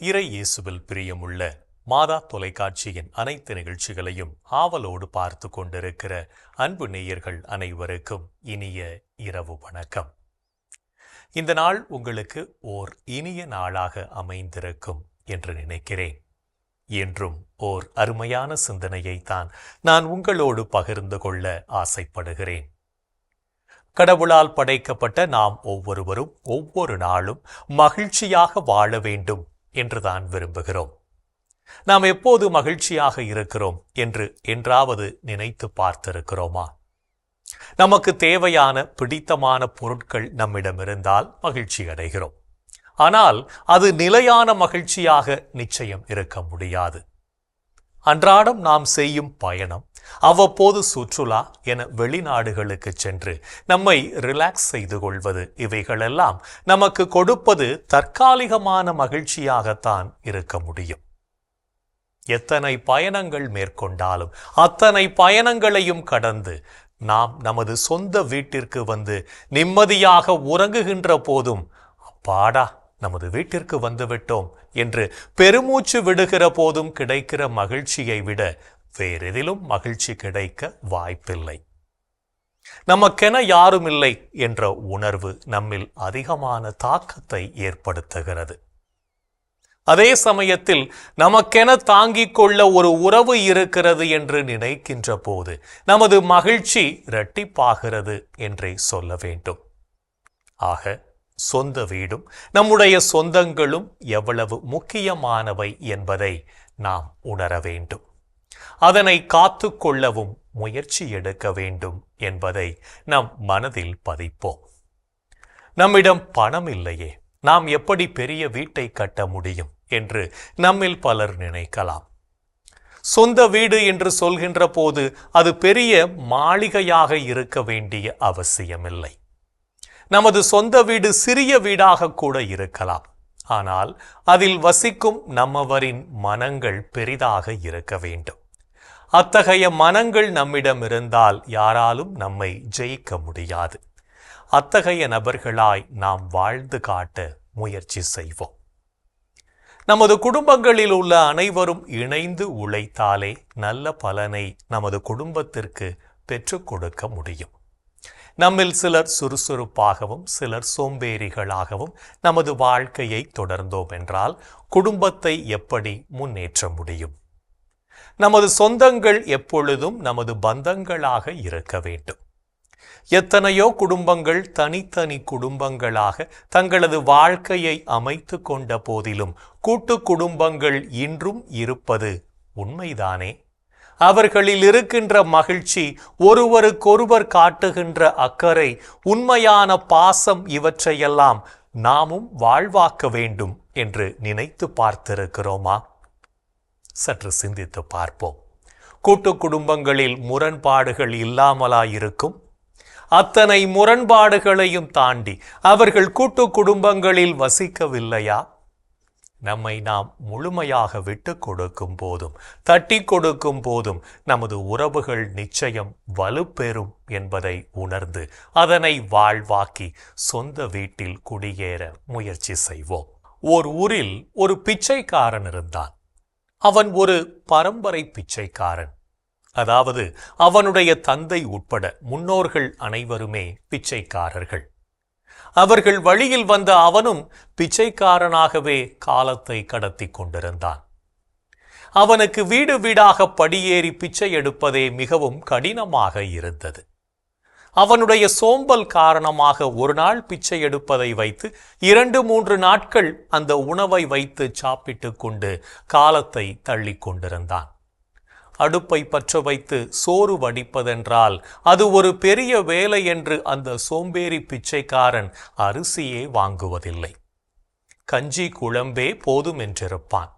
இறை இயேசுவில் பிரியமுள்ள மாதா தொலைக்காட்சியின் அனைத்து நிகழ்ச்சிகளையும் ஆவலோடு பார்த்து கொண்டிருக்கிற அன்பு நேயர்கள் அனைவருக்கும் இனிய இரவு வணக்கம். இந்த நாள் உங்களுக்கு ஓர் இனிய நாளாக அமைந்திருக்கும் என்று நினைக்கிறேன். என்றும் ஓர் அருமையான சிந்தனையை தான் நான் உங்களோடு பகிர்ந்து கொள்ள ஆசைப்படுகிறேன். கடவுளால் படைக்கப்பட்ட நாம் ஒவ்வொருவரும் ஒவ்வொரு நாளும் மகிழ்ச்சியாக வாழ வேண்டும் என்றுதான் விரும்புகிறோம். நாம் எப்போது மகிழ்ச்சியாக இருக்கிறோம் என்று என்றாவது நினைத்து பார்த்திருக்கிறோமா? நமக்கு தேவையான பிடித்தமான பொருட்கள் நம்மிடம் இருந்தால் மகிழ்ச்சி அடைகிறோம். ஆனால் அது நிலையான மகிழ்ச்சியாக நிச்சயம் இருக்க முடியாது. அன்றாடம் நாம் செய்யும் பயணம் அவ்வப்போது சுற்றுலா என வெளிநாடுகளுக்கு சென்று நம்மை ரிலாக்ஸ் செய்து கொள்வது. இவைகளெல்லாம் நமக்கு கொடுப்பது தற்காலிகமான மகிழ்ச்சியாகத்தான் இருக்க முடியும். எத்தனை பயணங்கள் மேற்கொண்டாலும் அத்தனை பயணங்களையும் கடந்து நாம் நமது சொந்த வீட்டிற்கு வந்து நிம்மதியாக உறங்குகின்ற போதும் அப்பாடா நமது வீட்டிற்கு வந்துவிட்டோம் என்று பெருமூச்சு விடுகிற போதும் கிடைக்கிற மகிழ்ச்சியை விட வேறெதிலும் மகிழ்ச்சி கிடைக்க வாய்ப்பில்லை. நமக்கென யாரும் இல்லை என்ற உணர்வு நம்மில் அதிகமான தாக்கத்தை ஏற்படுத்துகிறது. அதே சமயத்தில் நமக்கென தாங்கிக் கொள்ள ஒரு உறவு இருக்கிறது என்று நினைக்கின்ற போது நமது மகிழ்ச்சி இரட்டிப்பாகிறது என்றே சொல்ல வேண்டும். ஆக சொந்த வீடும் நம்முடைய சொந்தங்களும் எவ்வளவு முக்கியமானவை என்பதை நாம் உணர வேண்டும். அதனை காத்து கொள்ளவும் முயற்சி எடுக்க வேண்டும் என்பதை நம் மனதில் பதிப்போம். நம்மிடம் பணம் இல்லையே நாம் எப்படி பெரிய வீட்டை கட்ட முடியும் என்று நம்மில் பலர் நினைக்கலாம். சொந்த வீடு என்று சொல்கின்ற போது அது பெரிய மாளிகையாக இருக்க வேண்டிய அவசியமில்லை. நமது சொந்த வீடு சிறிய வீடாக கூட இருக்கலாம் ஆனால் அதில் வசிக்கும் நம்மவரின் மனங்கள் பெரிதாக இருக்க வேண்டும். அத்தகைய மனங்கள் நம்மிடம் இருந்தால் யாராலும் நம்மை ஜெயிக்க முடியாது. அத்தகைய நபர்களாய் நாம் வாழ்ந்து காட்ட முயற்சி செய்வோம். நமது குடும்பங்களில் உள்ள அனைவரும் இணைந்து உழைத்தாலே நல்ல பலனை நமது குடும்பத்திற்கு பெற்றுக் கொடுக்க முடியும். நம்மில் சிலர் சுறுசுறுப்பாகவும் சிலர் சோம்பேறிகளாகவும் நமது வாழ்க்கையை தொடர்ந்தோம் என்றால் குடும்பத்தை எப்படி முன்னேற்ற முடியும்? நமது சொந்தங்கள் எப்பொழுதும் நமது பந்தங்களாக இருக்க வேண்டும். எத்தனையோ குடும்பங்கள் தனித்தனி குடும்பங்களாக தங்களது வாழ்க்கையை அமைத்து கொண்ட போதிலும் கூட்டு குடும்பங்கள் இன்றும் இருப்பது உண்மைதானே? அவர்களில் இருக்கின்ற மகிழ்ச்சி ஒருவருக்கொருவர் காட்டுகின்ற அக்கறை உண்மையான பாசம் இவற்றையெல்லாம் நாமும் வாழ்வாக்க வேண்டும் என்று நினைத்து பார்த்திருக்கிறோமா? சற்று சிந்தித்து பார்ப்போம். கூட்டு குடும்பங்களில் முரண்பாடுகள் இல்லாமலாயிருக்கும். அத்தனை முரண்பாடுகளையும் தாண்டி அவர்கள் கூட்டு குடும்பங்களில் வசிக்கவில்லையா? நம்மை நாம் முழுமையாக விட்டு கொடுக்கும் போதும் தட்டி கொடுக்கும் போதும் நமது உறவுகள் நிச்சயம் வலுப்பெறும் என்பதை உணர்ந்து அதனை வாழ்வாக்கி சொந்த வீட்டில் குடியேற முயற்சி செய்வோம். ஓர் ஊரில் ஒரு பிச்சைக்காரன் இருந்தான். அவன் ஒரு பரம்பரை பிச்சைக்காரன். அதாவது அவனுடைய தந்தை உட்பட முன்னோர்கள் அனைவருமே பிச்சைக்காரர்கள். அவர்கள் வழியில் வந்த அவனும் பிச்சைக்காரனாகவே காலத்தை கடத்தி கொண்டிருந்தான். அவனுக்கு வீடு வீடாக படியேறி பிச்சை எடுப்பதே மிகவும் கடினமாக இருந்தது. அவனுடைய சோம்பல் காரணமாக ஒரு நாள் பிச்சை எடுப்பதை வைத்து இரண்டு மூன்று நாட்கள் அந்த உணவை வைத்து சாப்பிட்டு கொண்டு காலத்தை தள்ளி கொண்டிருந்தான். அடுப்பை பற்ற வைத்து சோறு வடிப்பதென்றால் அது ஒரு பெரிய வேலை என்று அந்த சோம்பேறி பிச்சைக்காரன் அரிசியே வாங்குவதில்லை. கஞ்சி குழம்பே போதும் என்றிருப்பான்.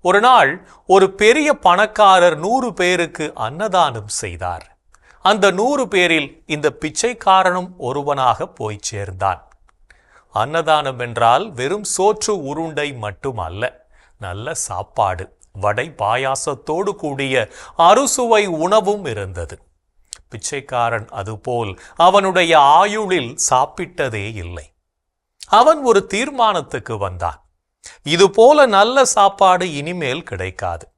ஒரு நாள் ஒரு பெரிய பணக்காரர் நூறு பேருக்கு அன்னதானம் செய்தார். அந்த நூறு பேரில் இந்த பிச்சைக்காரனும் ஒருவனாக போய் சேர்ந்தான். அன்னதானம் என்றால் வெறும் சோற்று உருண்டை மட்டுமல்ல நல்ல சாப்பாடு வடை பாயாசத்தோடு கூடிய அறுசுவை உணவும் இருந்தது. பிச்சைக்காரன் அதுபோல் அவனுடைய ஆயுளில் சாப்பிட்டதே இல்லை. அவன் ஒரு தீர்மானத்துக்கு வந்தான். இதுபோல நல்ல சாப்பாடு இனிமேல் கிடைக்காது.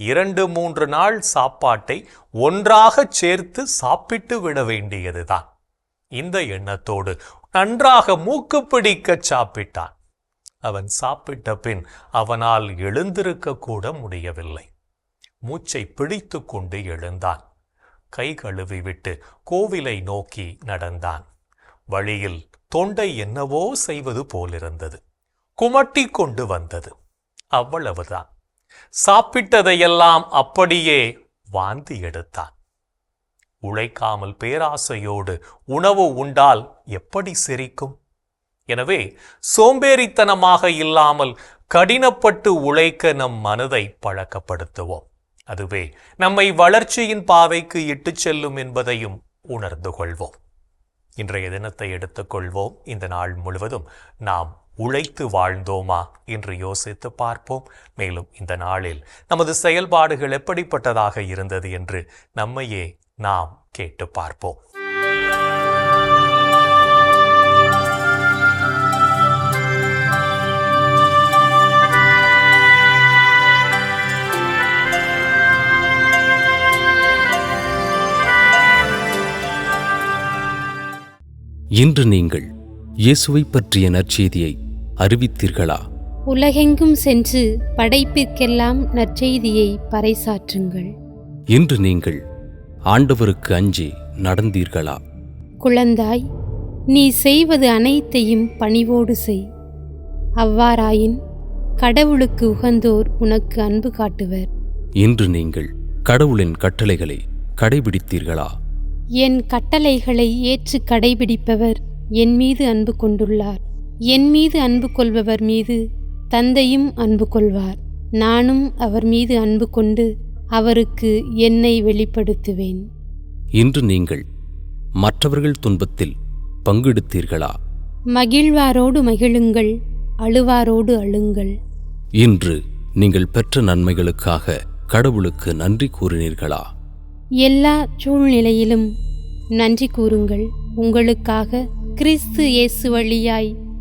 இரண்டு மூன்று நாள் சாப்பாட்டை ஒன்றாகச் சேர்த்து சாப்பிட்டு விட வேண்டியதுதான். இந்த எண்ணத்தோடு நன்றாக மூக்கு பிடிக்கச் சாப்பிட்டான். அவன் சாப்பிட்ட பின் அவனால் எழுந்திருக்க கூட முடியவில்லை. மூச்சை பிடித்து கொண்டு எழுந்தான். கை கழுவி விட்டு கோவிலை நோக்கி நடந்தான். வழியில் தொண்டை என்னவோ செய்வது போலிருந்தது. குமட்டி கொண்டு வந்தது. அவ்வளவுதான். சாப்பிட்டதையெல்லாம் அப்படியே வாந்தி எடுத்தான். உழைக்காமல் பேராசையோடு உணவு உண்டால் எப்படி சிரிக்கும்? எனவே சோம்பேறித்தனமாக இல்லாமல் கடினப்பட்டு உழைக்க நம் மனதை பழக்கப்படுத்துவோம். அதுவே நம்மை வளர்ச்சியின் பாதைக்கு இட்டுச் செல்லும் என்பதையும் உணர்ந்து கொள்வோம். இன்றைய தினத்தை எடுத்துக்கொள்வோம் இந்த நாள் முழுவதும் நாம் உழைத்து வாழ்ந்தோமா என்று யோசித்து பார்ப்போம். மேலும் இந்த நாளில் நமது செயல்பாடுகள் எப்படிப்பட்டதாக இருந்தது என்று நம்மையே நாம் கேட்டு பார்ப்போம். இன்று நீங்கள் இயேசுவை பற்றிய நற்செய்தியை அறிவித்தீர்களா? உலகெங்கும் சென்று படைப்பிற்கெல்லாம் நற்செய்தியை பறைசாற்றுங்கள். இன்று நீங்கள் ஆண்டவருக்கு அஞ்சி நடந்தீர்களா? குழந்தாய் நீ செய்வது அனைத்தையும் பணிவோடு செய். அவ்வாறாயின் கடவுளுக்கு உகந்தோர் உனக்கு அன்பு காட்டுவர். இன்று நீங்கள் கடவுளின் கட்டளைகளை கடைபிடித்தீர்களா? என் கட்டளைகளை ஏற்று கடைபிடிப்பவர் என் மீது அன்பு கொண்டுள்ளார். என் மீது அன்பு கொள்பவர் மீது தந்தையும் அன்பு கொள்வார். நானும் அவர் மீது அன்பு கொண்டு அவருக்கு என்னை வெளிப்படுத்துவேன். இன்று நீங்கள் மற்றவர்கள் துன்பத்தில் பங்கெடுத்தீர்களா? மகிழ்வாரோடு மகிழுங்கள் அழுவாரோடு அழுங்கள். இன்று நீங்கள் பெற்ற நன்மைகளுக்காக கடவுளுக்கு நன்றி கூறினீர்களா? எல்லா சூழ்நிலையிலும் நன்றி கூறுங்கள். உங்களுக்காக கிறிஸ்து இயேசு வழியாய்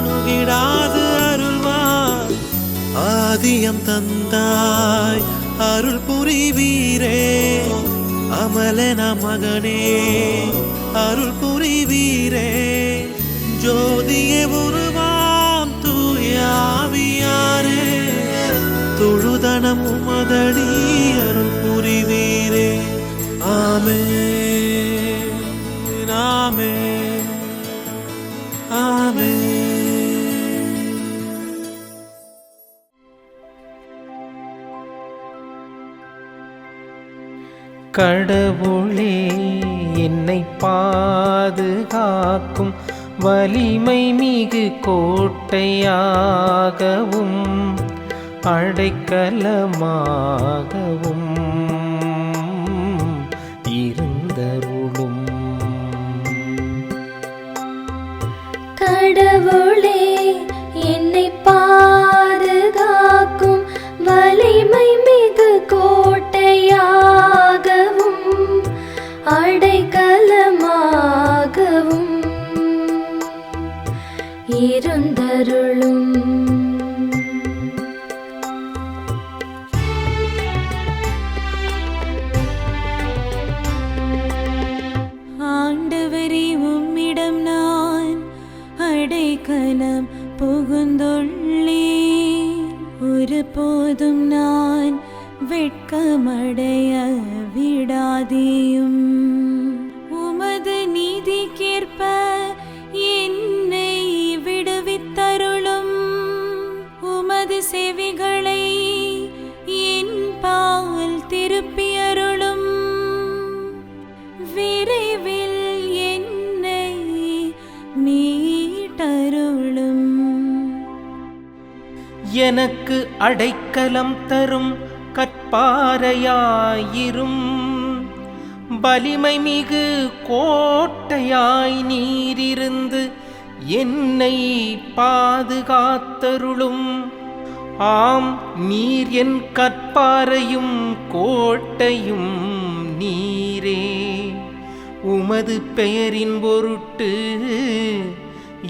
அணுகிடாது அருள்வார் ஆதியம் தந்தாய் அருள் புரிவீரே. அமலன மகனே அருள் புரிவீரே. ஜோதிய உருவாம் தூயாவியாரே தொழுதனம் உமதடி அருள் புரிவீரே. ஆமே ஆமே கடவுளே என்னை பாதுகாக்கும் வலிமை மிகு கோட்டையாகவும் அடைக்கலமாகவும் അരുളും அடைக்கலம் தரும் கற்பாரையாயிரும் வலிமை மிகு கோட்டையாய் நீரிருந்து என்னை பாதுகாத்தருளும். ஆம் நீர் என் கற்பாரையும் கோட்டையும் நீரே. உமது பெயரின் பொருட்டு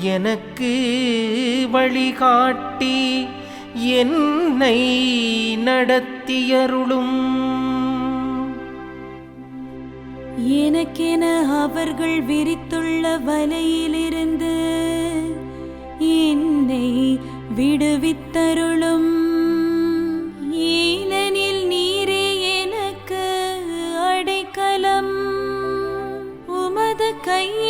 எனக்கு வழிகாட்டி என்னை நடத்தியருளும். எனக்கென அவர்கள் விரித்துள்ள வலையிலிருந்து என்னை விடுவித்தருளும். ஏனெனில் நீரே எனக்கு அடைக்கலம். உமது கையில்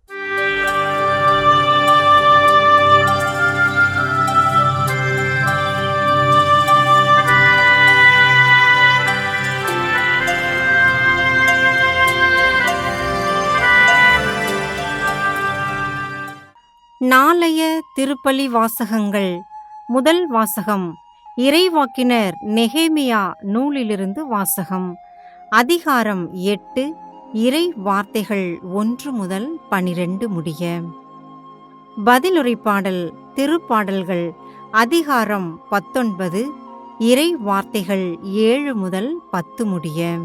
நாளைய திருப்பலி வாசகங்கள். முதல் வாசகம் இறைவாக்கினர் நெகேமியா நூலிலிருந்து வாசகம். அதிகாரம் எட்டு இறை வார்த்தைகள் ஒன்று முதல் பனிரெண்டு முடிய. பதிலுரைப்பாடல் திருப்பாடல்கள் அதிகாரம் பத்தொன்பது இறை வார்த்தைகள் ஏழு முதல் பத்து முடிய.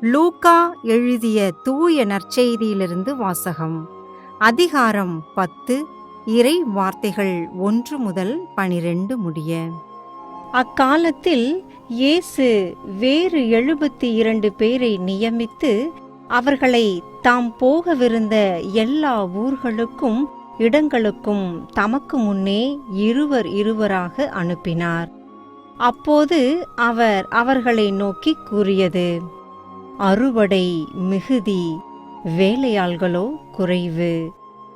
லூக்கா எழுதிய தூய நற்செய்தியிலிருந்து வாசகம். அதிகாரம் பத்து இறை வார்த்தைகள் ஒன்று முதல் பனிரெண்டு முடிய. அக்காலத்தில் இயேசு வேறு எழுபத்தி இரண்டு பேரை நியமித்து அவர்களை தாம் போகவிருந்த எல்லா ஊர்களுக்கும் இடங்களுக்கும் தமக்கு முன்னே இருவர் இருவராக அனுப்பினார். அப்போது அவர் அவர்களை நோக்கி கூறியது அறுவடை மிகுதி வேலையாள்களோ குறைவு.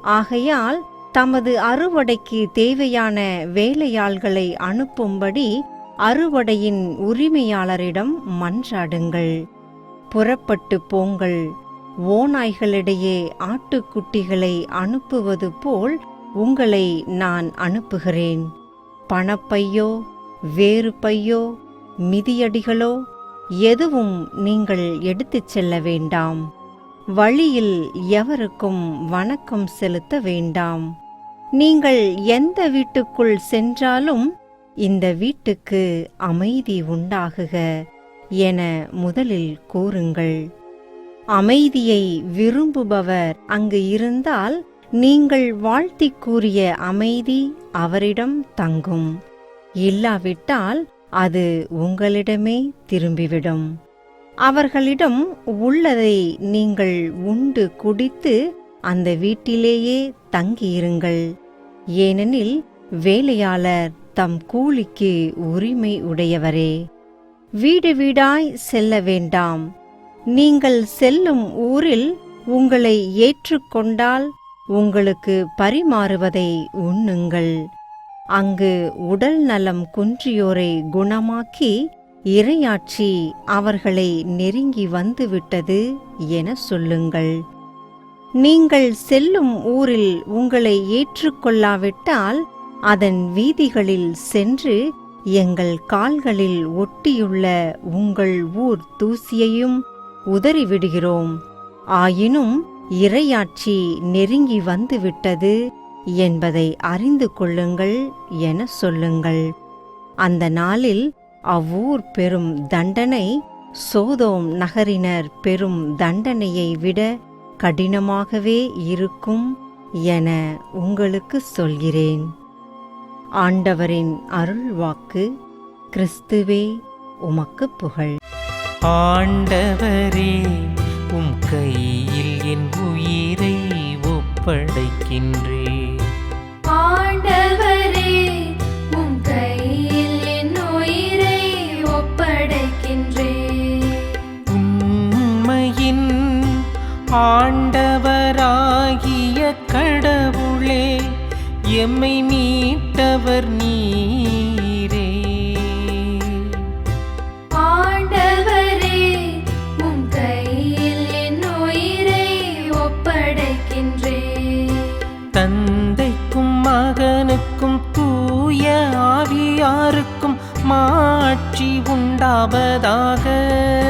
ஆகையால் தமது அறுவடைக்கு தேவையான வேலையாள்களை அனுப்பும்படி அறுவடையின் உரிமையாளரிடம் மன்றாடுங்கள். புறப்பட்டு போங்கள். ஓநாய்களிடையே ஆட்டுக்குட்டிகளை அனுப்புவது போல் உங்களை நான் அனுப்புகிறேன். பணப்பையோ வேறு பையோ மிதியடிகளோ எதுவும் நீங்கள் எடுத்துச் செல்ல வேண்டாம். வழியில் எவருக்கும் வணக்கம் செலுத்த வேண்டாம். நீங்கள் எந்த வீட்டுக்குள் சென்றாலும் இந்த வீட்டுக்கு அமைதி உண்டாகுக என முதலில் கூறுங்கள். அமைதியை விரும்புபவர் அங்கு இருந்தால் நீங்கள் வாழ்த்தி கூறிய அமைதி அவரிடம் தங்கும். இல்லாவிட்டால் அது உங்களிடமே திரும்பிவிடும். அவர்களிடம் உள்ளதை நீங்கள் உண்டு குடித்து அந்த வீட்டிலேயே தங்கியிருங்கள். ஏனெனில் வேலையாளர் தம் கூலிக்கு உரிமை உடையவரே. வீடு வீடாய் செல்ல வேண்டாம். நீங்கள் செல்லும் ஊரில் உங்களை ஏற்றுக்கொண்டால் உங்களுக்கு பரிமாறுவதை உண்ணுங்கள். அங்கு உடல் நலம் குன்றியோரை குணமாக்கி இறையாட்சி அவர்களை நெருங்கி வந்துவிட்டது என சொல்லுங்கள். நீங்கள் செல்லும் ஊரில் உங்களை ஏற்றுக்கொள்ளாவிட்டால் அதன் வீதிகளில் சென்று எங்கள் கால்களில் ஒட்டியுள்ள உங்கள் ஊர் தூசியையும் உதறிவிடுகிறோம். ஆயினும் இறையாட்சி நெருங்கி வந்துவிட்டது என்பதை அறிந்து கொள்ளுங்கள் என சொல்லுங்கள். அந்த நாளில் அவ்வூர் பெரும் தண்டனை சோதோம் நகரினர் பெரும் தண்டனையை விட கடினமாகவே இருக்கும் என உங்களுக்கு சொல்கிறேன். ஆண்டவரின் அருள்வாக்கு கிறிஸ்துவே உமக்கு புகழ். ஆண்டவரே உம் கையில் என் உயிரை ஒப்படைக்கின்றேன். ஆண்டவராகிய கடவுளே எம்மை மீட்டவர் நீரே. ஆண்டவரே உம் கையில் என் உயிரை ஒப்படைக்கின்றேன் தந்தைக்கும் மகனுக்கும் தூய ஆவியாருக்கும் மாட்சி உண்டாவதாக.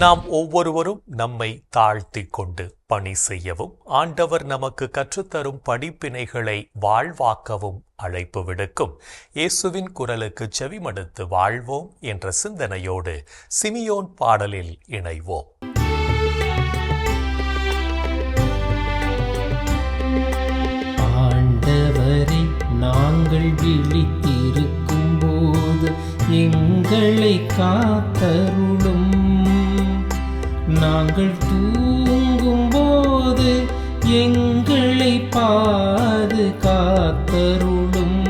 நாம் ஒவ்வொருவரும் நம்மை தாழ்த்திக் கொண்டு பணி செய்யவும் ஆண்டவர் நமக்கு கற்றுத்தரும் படிப்பினைகளை வாழ்வாக்கவும் அழைப்பு விடுக்கும். இயேசுவின் குரலுக்கு செவிமடுத்து வாழ்வோம் என்ற சிந்தனையோடு சிமியோன் பாடலில் இணைவோம். ஆண்டவரை நாங்கள் விழித்திருக்கும் போது எங்களை காத்தருளும் நாங்கள் தூங்கும் போது எங்களை பாது காத்தருளும்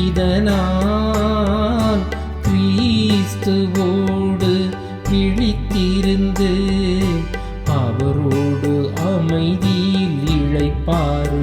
இதனால் கிறிஸ்துவோடு விழித்திருந்து அவரோடு அமைதியில் இழைப்பாரு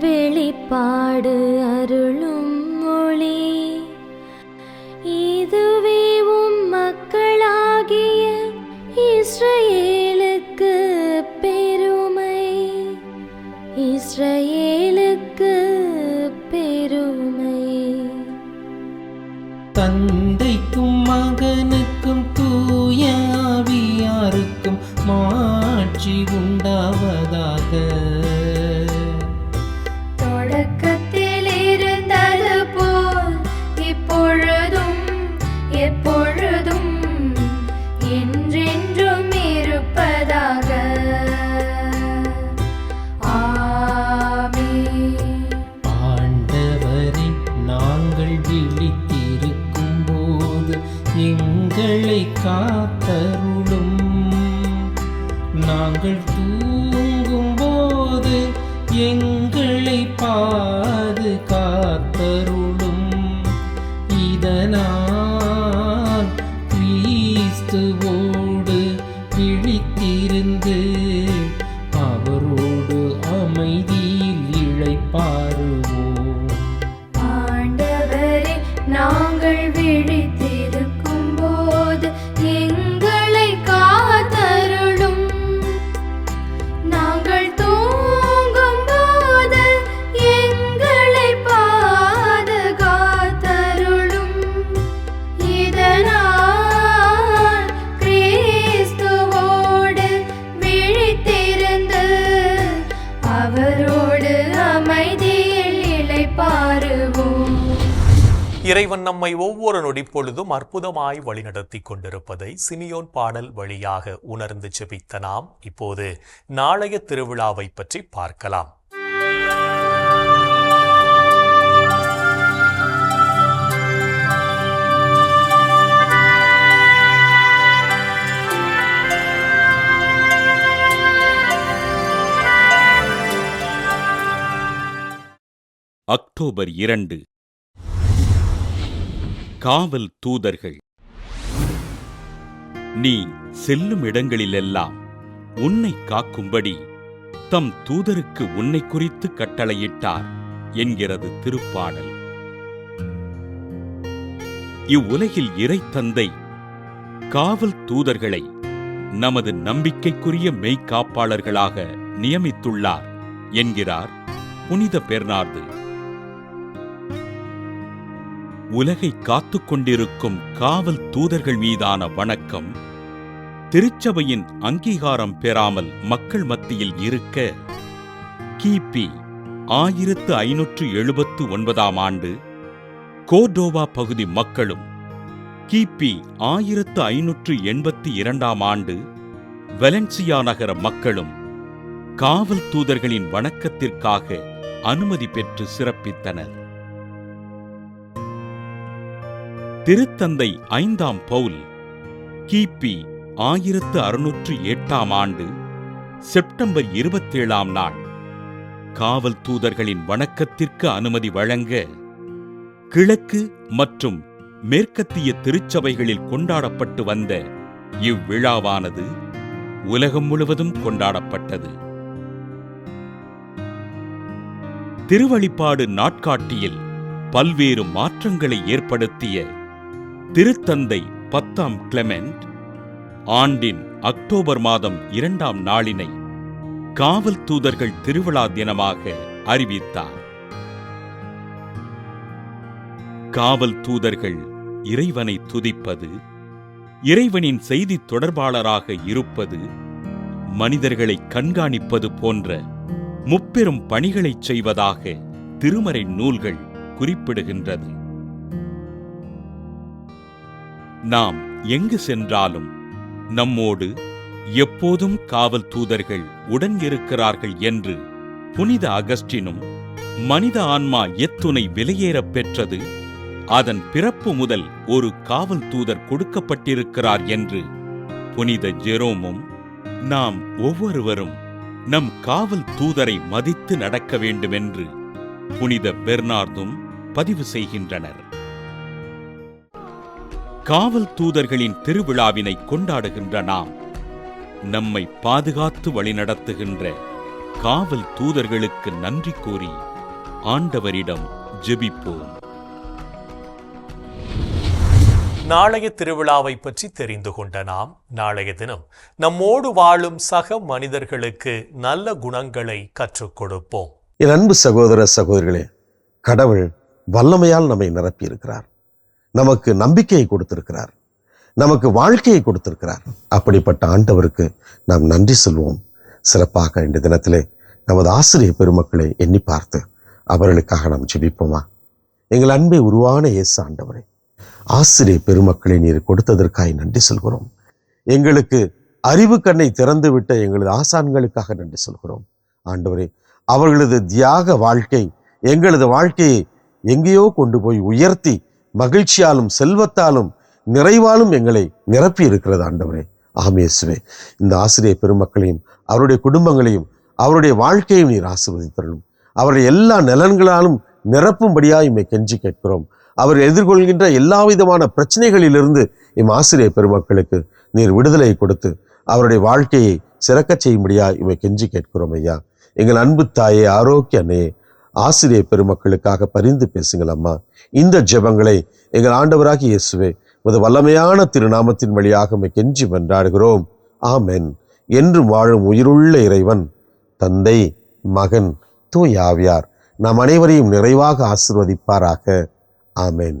வெளிப்பாடு அருளும் இறைவன் நம்மை ஒவ்வொரு நொடிப்பொழுதும் அற்புதமாய் வழிநடத்தி கொண்டிருப்பதை சிமியோன் பாடல் வழியாக உணர்ந்து செபித்த நாம் இப்போது நாளைய திருவிழாவை பற்றி பார்க்கலாம். அக்டோபர் இரண்டு. காவல் தூதர்கள். நீ செல்லும் இடங்களிலெல்லாம் உன்னை காக்கும்படி தம் தூதருக்கு உன்னை குறித்து கட்டளையிட்டார் என்கிறது திருப்பாடல். இவ்வுலகில் இறை தந்தை காவல் தூதர்களை நமது நம்பிக்கைக்குரிய மெய்க்காப்பாளர்களாக நியமித்துள்ளார் என்கிறார் புனித பெர்னார்டு. உலகை காத்து கொண்டிருக்கும் காவல் தூதர்கள் மீதான வணக்கம். திருச்சபையின் அங்கீகாரம் பெறாமல் மக்கள் மத்தியில் இருக்க கிபி ஆயிரத்து ஐநூற்று எழுபத்து ஒன்பதாம் ஆண்டு கோர்டோவா பகுதி மக்களும் கிபி ஆயிரத்து ஐநூற்று எண்பத்தி இரண்டாம் ஆண்டு வெலன்சியா நகர மக்களும் காவல் தூதர்களின் வணக்கத்திற்காக அனுமதி பெற்று சிறப்பித்தனர். திருத்தந்தை ஐந்தாம் பவுல் கிபி ஆயிரத்து அறுநூற்று எட்டாம் ஆண்டு செப்டம்பர் இருபத்தேழாம் நாள். காவல் தூதர்களின் வணக்கத்திற்கு அனுமதி வழங்க கிழக்கு மற்றும் மேற்கத்திய திருச்சபைகளில் கொண்டாடப்பட்டு வந்த இவ்விழாவானது உலகம் முழுவதும் கொண்டாடப்பட்டது. திருவழிப்பாடு நாட்காட்டியில் பல்வேறு மாற்றங்களை ஏற்படுத்திய திருத்தந்தை பத்தாம் கிளெமெண்ட் ஆண்டின் அக்டோபர் மாதம் இரண்டாம் நாளினை காவல் தூதர்கள் திருவிழா தினமாக அறிவித்தார். காவல் தூதர்கள் இறைவனை துதிப்பது இறைவனின் செய்தி தொடர்பாளராக இருப்பது மனிதர்களை கண்காணிப்பது போன்ற முப்பெரும் பணிகளைச் செய்வதாக திருமறை நூல்கள் குறிப்பிடுகின்றது. நாம் எங்கு சென்றாலும் நம்மோடு எப்போதும் காவல் தூதர்கள் உடன் இருக்கிறார்கள் என்று புனித அகஸ்டினும் மனித ஆன்மா எத்துணை விலையேறப் பெற்றது. அதன் பிறப்பு முதல் ஒரு காவல் தூதர் கொடுக்கப்பட்டிருக்கிறார் என்று புனித ஜெரோமும் நாம் ஒவ்வொருவரும் நம் காவல் தூதரை மதித்து நடக்க வேண்டுமென்று புனித பெர்னார்தும் பதிவு செய்கின்றனர். காவல் தூதர்களின் திருவிழாவினை கொண்டாடுகின்ற நாம் நம்மை பாதுகாத்து வழிநடத்துகின்ற காவல் தூதர்களுக்கு நன்றி கூறி ஆண்டவரிடம் ஜெபிப்போம். நாளைய திருவிழாவை பற்றி தெரிந்து கொண்ட நாம் நாளைய தினம் நம்மோடு வாழும் சக மனிதர்களுக்கு நல்ல குணங்களை கற்றுக் கொடுப்போம். என் அன்பு சகோதர சகோதரிகளே கடவுள் வல்லமையால் நம்மை நிரப்பியிருக்கிறார். நமக்கு நம்பிக்கையை கொடுத்திருக்கிறார். நமக்கு வாழ்க்கையை கொடுத்திருக்கிறார். அப்படிப்பட்ட ஆண்டவருக்கு நாம் நன்றி சொல்வோம். சிறப்பாக இந்த தினத்திலே நமது ஆசிரியர் பெருமக்களை எண்ணி பார்த்து அவர்களுக்காக நாம் ஜெபிப்போமா? எங்கள் அன்பை உருவான இயேசு ஆண்டவரே ஆசிரியர் பெருமக்களை நீர் கொடுத்ததற்காய் நன்றி சொல்கிறோம். எங்களுக்கு அறிவு கண்ணை திறந்து விட்ட எங்களது ஆசான்களுக்காக நன்றி சொல்கிறோம். ஆண்டவரே அவர்களது தியாக வாழ்க்கை எங்களது வாழ்க்கையை எங்கேயோ கொண்டு போய் உயர்த்தி மகிழ்ச்சியாலும் செல்வத்தாலும் நிறைவாலும் எங்களை நிரப்பி இருக்கிறது ஆண்டவரே ஆமேசுவே இந்த ஆசிரியர் பெருமக்களையும் அவருடைய குடும்பங்களையும் அவருடைய வாழ்க்கையும் நீர் ஆசிர்வதித்தரணும். அவருடைய எல்லா நலன்களாலும் நிரப்பும்படியாக இம்மை கெஞ்சி கேட்கிறோம். அவர் எதிர்கொள்கின்ற எல்லா விதமான பிரச்சனைகளிலிருந்து இம் ஆசிரியர் பெருமக்களுக்கு நீர் விடுதலை கொடுத்து அவருடைய வாழ்க்கையை சிறக்கச் செய்யும்படியா இவை கெஞ்சி கேட்கிறோம் ஐயா. எங்கள் அன்பு தாயே ஆரோக்கிய அன்னையே ஆசிரியர் பெருமக்களுக்காக பரிந்து பேசுங்கள் அம்மா. இந்த ஜெபங்களை எங்கள் ஆண்டவராகி இயேசுவே உமது வல்லமையான திருநாமத்தின் வழியாக கெஞ்சி வென்றாடுகிறோம் ஆமென். என்று வாழும் உயிருள்ள இறைவன் தந்தை மகன் தூய் நாம் அனைவரையும் நிறைவாக ஆசிர்வதிப்பாராக. ஆமென்.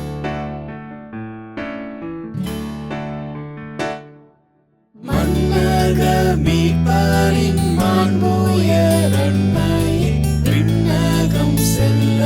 மீட்பரின் மாண்புயரண்மையை விண்ணகம் செல்ல